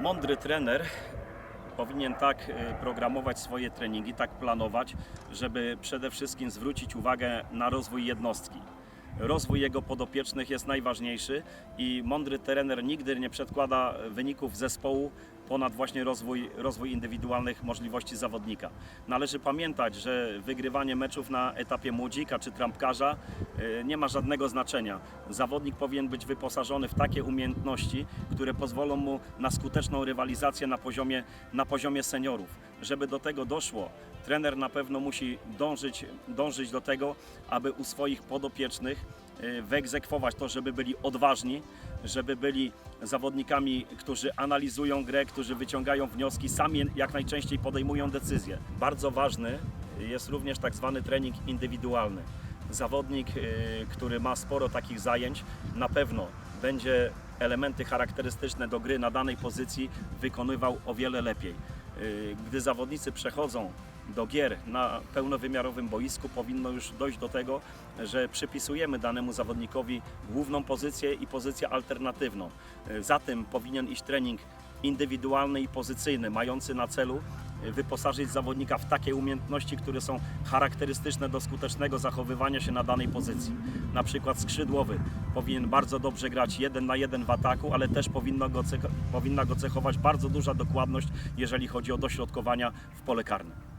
Mądry trener powinien tak y, programować swoje treningi, tak planować, żeby przede wszystkim zwrócić uwagę na rozwój jednostki. Rozwój jego podopiecznych jest najważniejszy i mądry trener nigdy nie przedkłada wyników zespołu ponad właśnie rozwój, rozwój indywidualnych możliwości zawodnika. Należy pamiętać, że wygrywanie meczów na etapie młodzika czy trampkarza y, nie ma żadnego znaczenia. Zawodnik powinien być wyposażony w takie umiejętności, które pozwolą mu na skuteczną rywalizację na poziomie, na poziomie seniorów. Żeby do tego doszło, trener na pewno musi dążyć, dążyć do tego, aby u swoich podopiecznych wyegzekwować to, żeby byli odważni, żeby byli zawodnikami, którzy analizują grę, którzy wyciągają wnioski, sami jak najczęściej podejmują decyzje. Bardzo ważny jest również tak zwany trening indywidualny. Zawodnik, y, który ma sporo takich zajęć, na pewno będzie elementy charakterystyczne do gry na danej pozycji wykonywał o wiele lepiej. Y, Gdy zawodnicy przechodzą do gier na pełnowymiarowym boisku, powinno już dojść do tego, że przypisujemy danemu zawodnikowi główną pozycję i pozycję alternatywną. Y, Za tym powinien iść trening indywidualny i pozycyjny, mający na celu y, wyposażyć zawodnika w takie umiejętności, które są charakterystyczne do skutecznego zachowywania się na danej pozycji. Na przykład skrzydłowy powinien bardzo dobrze grać jeden na jeden w ataku, ale też powinno go powinna go cechować bardzo duża dokładność, jeżeli chodzi o dośrodkowania w pole karne.